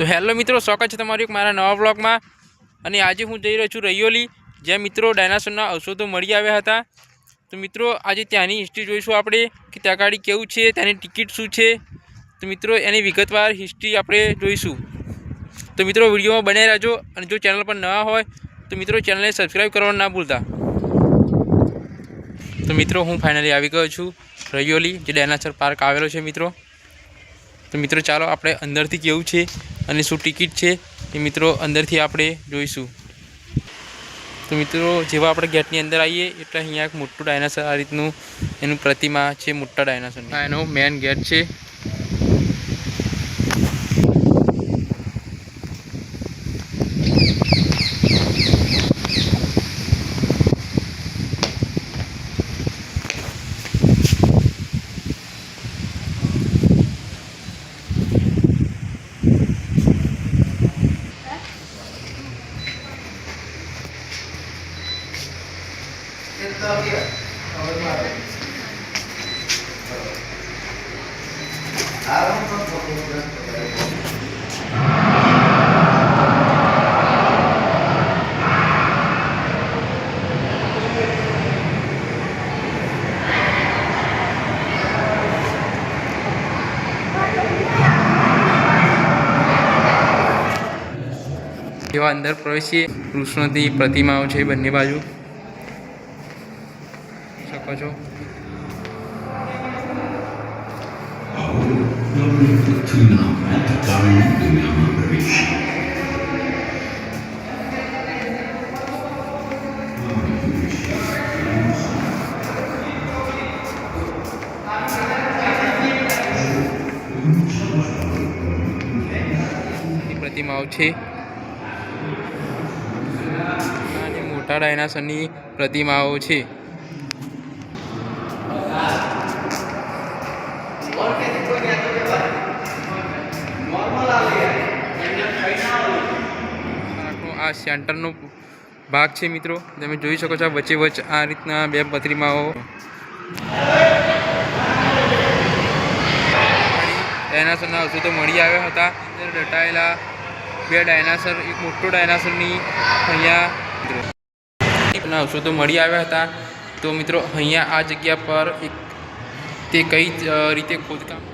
તો હેલો મિત્રો, સ્વાગત છે તમારું એક મારા નવા બ્લોગમાં અને આજે હું જઈ રહ્યો છું રૈયોલી, જ્યાં મિત્રો ડાયનાસોરના ઔષધો મળી આવ્યા હતા. તો મિત્રો, આજે ત્યાંની હિસ્ટ્રી જોઈશું આપણે, કે ત્યાં ગાડી કેવું છે, ત્યાંની ટિકિટ શું છે. તો મિત્રો, એની વિગતવાર હિસ્ટ્રી આપણે જોઈશું. તો મિત્રો, વિડીયોમાં બને રહેજો. અને જો ચેનલ પર નવા હોય, તો મિત્રો, ચેનલને સબસ્ક્રાઈબ કરવાનું ના ભૂલતા. તો મિત્રો, હું ફાઇનલી આવી ગયો છું રૈયોલી, જે ડાયનાસોર પાર્ક આવેલો છે મિત્રો. તો મિત્રો, ચાલો આપણે અંદરથી કેવું છે? અને શું ટિકિટ છે એ મિત્રો અંદરથી આપણે જોઈશું. તો મિત્રો, જેવા આપણે ગેટની અંદર આવીએ, એટલે અહીંયા એક મોટું ડાયનાસોર, આ રીતનું એનું પ્રતિમા છે, મોટા ડાયનાસોર એનો મેન ગેટ છે. જેવા અંદર પ્રવેશીએ કૃષ્ણની પ્રતિમાઓ છે બંને બાજુ. શકો છો? પ્રતિમાઓ છે અને મોટા ડાયનાસોરની પ્રતિમાઓ છે. આ સેન્ટરનો ભાગ છે મિત્રો. તમે જોઈ શકો છો વચ્ચે વચ્ચે આ રીતના બે પ્રતિમાઓ ડાયનાસોરના અવશેષો મળી આવ્યા હતા. અંદર દટાયેલા બે ડાયનાસોર, એક મોટો ડાયનાસોરની અહીંયા ના ઔષધો મળી આવ્યા હતા. તો મિત્રો, અહીંયા આ જગ્યા પર એક તે કઈ રીતે ખોદકામ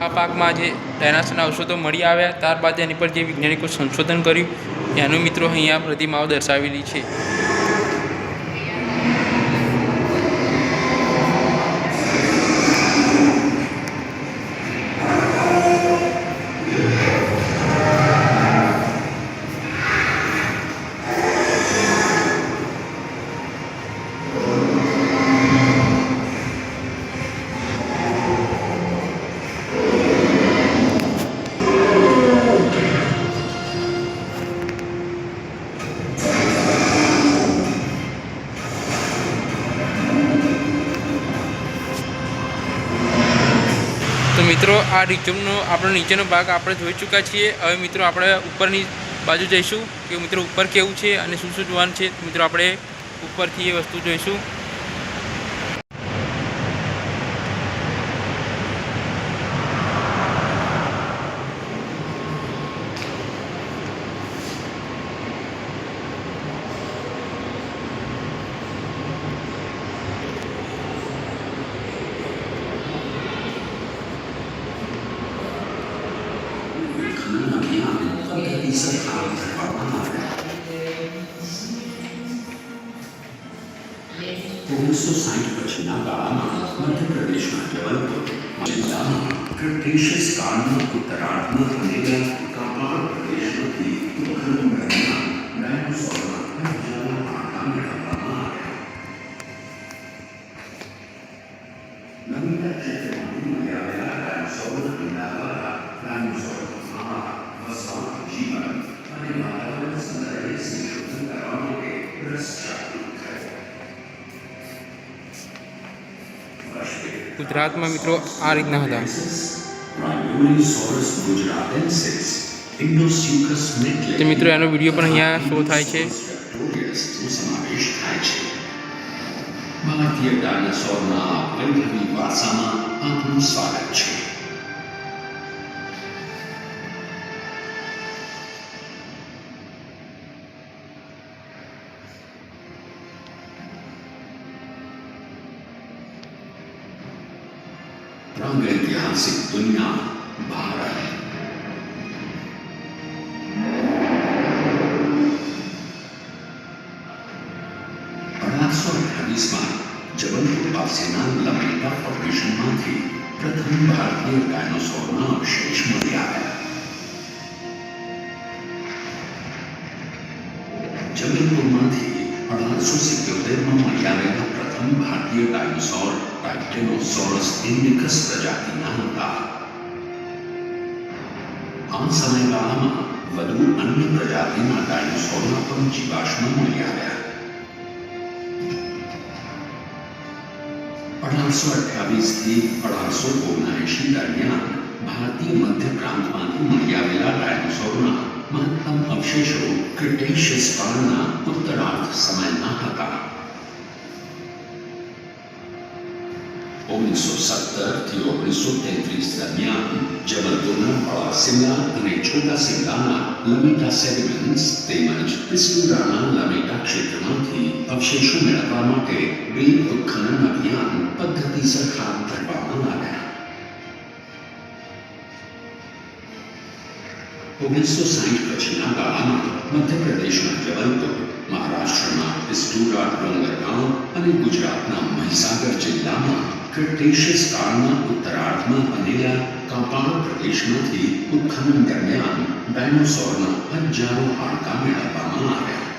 આ પાકમાં જે ડાયનાસોરના ઔષધો મળી આવ્યા. ત્યારબાદ એની પર જે વૈજ્ઞાનિકો સંશોધન કર્યું એનું મિત્રો અહીંયા પ્રતિમાઓ દર્શાવેલી છે. મિત્રો, આ રિઝમનો આપણો નીચેનો ભાગ આપણે જોઈ ચૂક્યા છીએ. હવે મિત્રો, આપણે ઉપરની બાજુ જઈશું કે મિત્રો, ઉપર કેવું છે અને શું શું જોવાનું છે? મિત્રો, આપણે ઉપરથી એ વસ્તુ જોઈશું. ઓગણીસો સાઠ પછીના ગાળામાં મધ્યપ્રદેશના જબલપુર જિલ્લામાં બ્રિટિશ કાળનું ઉત્તરાર્ધમાં બનેલા કાપાડ ગુજરાતમાં મિત્રો આ રીતના હતા. તો મિત્રો એનો વીડિયો પણ અહીંયા શો થાય છે. ભારતીય ડાયનાસોરના વૈભવી વારસામાં આપનું સ્વાગત છે. રંગ ઐતિહાસિક દુનિયા ભારત અઢારસો અઠાવીસમાં જબલપુર પાસેના લમેટા ફોર્મેશનમાંથી પ્રથમ ભારતીય ડાયનોસોરના અવશેષ મળી આવ્યા જબલપુરમાંથી અઢારસો સિત્યોતેરમાં મળી આવેલા પ્રથમ ભારતીય ડાયનોસોર ટાઇટેનોસોરસ ઇન્ડિકસ પ્રજાતિના હતા આ સમયગાળામાં વધુ અન્ય પ્રજાતિના ડાયનોસોરના પણ જીવાશ્મ મળી આવ્યા અઢારસો અઠ્યાવીસથી અઢારસો ઓગણએંશી દરમિયાન ભારતીય મધ્ય પ્રાંતમાંથી મળી આવેલા ડાયનોસોરના મહત્તમ અવશેષો ક્રિટેશિયસ કાળના ઉત્તરાર્ધ સમયના હતા ઓગણીસો સત્તરથી ઓગણીસો તેત્રીસ દરમિયાન જબલપુરના સિમલા અને છોટા સિમલાના લમેટા સેડિમેન્ટ્સ તેમજ પિસ્ટુરાના લમેટા ક્ષેત્રમાંથી અવશેષો મેળવવા માટે બે ઉત્ખનન અભિયાન પદ્ધતિસર હાથ ધરવામાં આવ્યા ઓગણીસો સાહીઠ પછીના ગાળામાં મધ્યપ્રદેશના જબલપુર મહારાષ્ટ્રના પિસ્ટુરા ડોંગરગાંવ અને ગુજરાતના મહીસાગર જિલ્લામાં ક્રિટેશિયસ કાળના ઉત્તરાર્ધમાં બનેલા કાંપાળ પ્રદેશમાંથી ઉત્ખનન દરમિયાન ડાયનોસોરના હજારો હાડકાં મેળવવામાં આવ્યા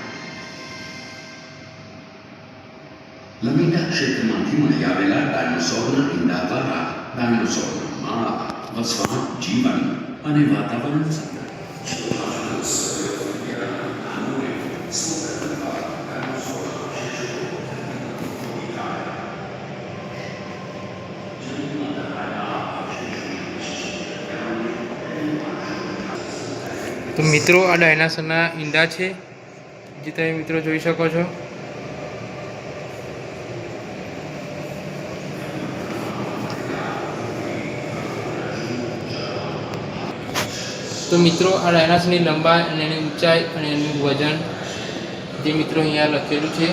લમેટા ક્ષેત્રમાંથી મળી આવેલા ડાયનોસોરના ઈંડા દ્વારા ડાયનોસોરના માળા વસવાટ જીવન અને વાતાવરણ સાથે મિત્રો, આ ડાયનાસોરના ઈંડા છે, જે તમે મિત્રો જોઈ શકો છો. તો મિત્રો, આ ડાયનાસોરની લંબાઈ અને એની ઊંચાઈ અને એનું વજન જે મિત્રો અહીંયા લખેલું છે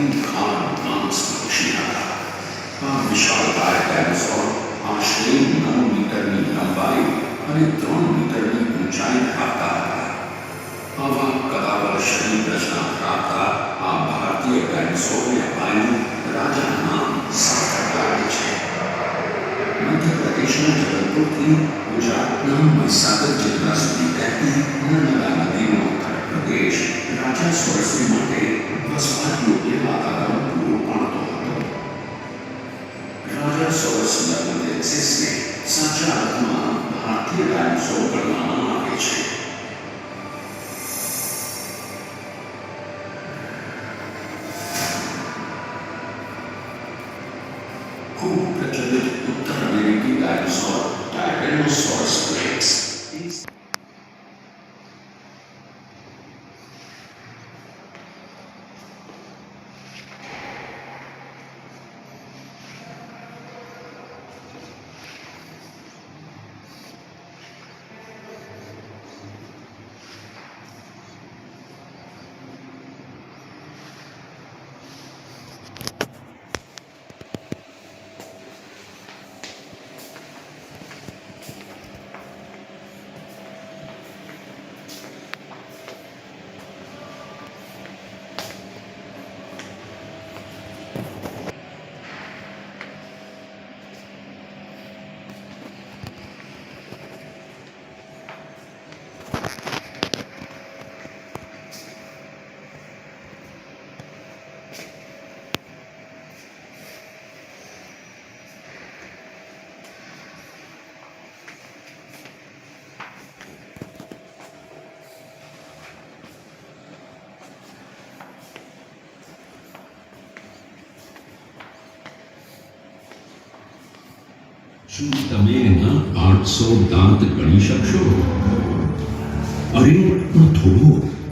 ડાયનોસોર ખૂંખાર માંસપક્ષી હતા આ વિશાળકાય ડાયનોસોર આશરે નવ મીટરની લંબાઈ અને ત્રણ મીટરની ઊંચાઈ ધરાવતા હતા આવા કદાવર શરીર રચના ધરાવતા આ ભારતીય ડાયનોસોરને અપાયેલું રાજાનું નામ સાકરગાડી છે મધ્યપ્રદેશના જબલપુરથી ગુજરાતના મહીસાગર જિલ્લા સુધી વહેતી નર્મદા નદીનો પ્રદેશ રાજા સ્વરસ્વી માટે વસવાટ યોગ્ય વાતાવરણ પૂરું પાડતો હતો રાજા સોરસ નર્મદેસિસને સાચા અર્થમાં ભારતીય ડાયનોસોર ગણવામાં આવે છે ખૂબ પ્રચલિત ઉત્તર અમેરિકી ડાયનોસોર ટાયરેનોસોરસ શું તમે એના આઠસો દાંત ગણી શકશો? અરે પણ થોડો.